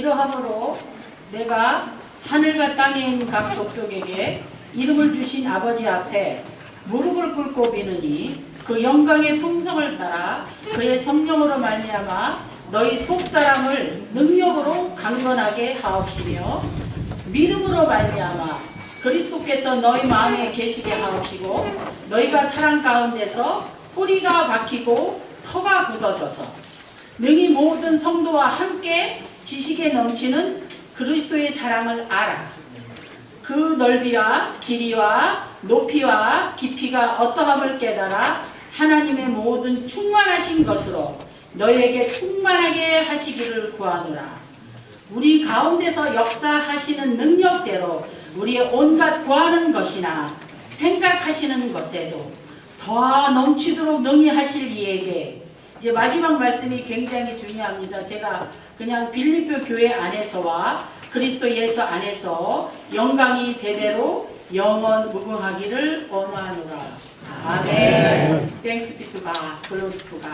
이러함으로 내가 하늘과 땅에 있는 각 족속에게 이름을 주신 아버지 앞에 무릎을 꿇고 비느니 그 영광의 풍성을 따라 그의 성령으로 말미암아 너희 속 사람을 능력으로 강건하게 하옵시며 믿음으로 말미암아 그리스도께서 너희 마음에 계시게 하옵시고 너희가 사랑 가운데서 뿌리가 박히고 터가 굳어져서 능히 모든 성도와 함께 지식에 넘치는 그리스도의 사랑을 알아. 그 넓이와 길이와 높이와 깊이가 어떠함을 깨달아 하나님의 모든 충만하신 것으로 너희에게 충만하게 하시기를 구하노라. 우리 가운데서 역사하시는 능력대로 우리의 온갖 구하는 것이나 생각하시는 것에도 더 넘치도록 능히 하실 이에게 이제 마지막 말씀이 굉장히 중요합니다. 제가 그냥 빌립보 교회 안에서와 그리스도 예수 안에서 영광이 대대로 영원 무궁하기를 원하노라. 아멘. 땡스 비투가 글로리 투가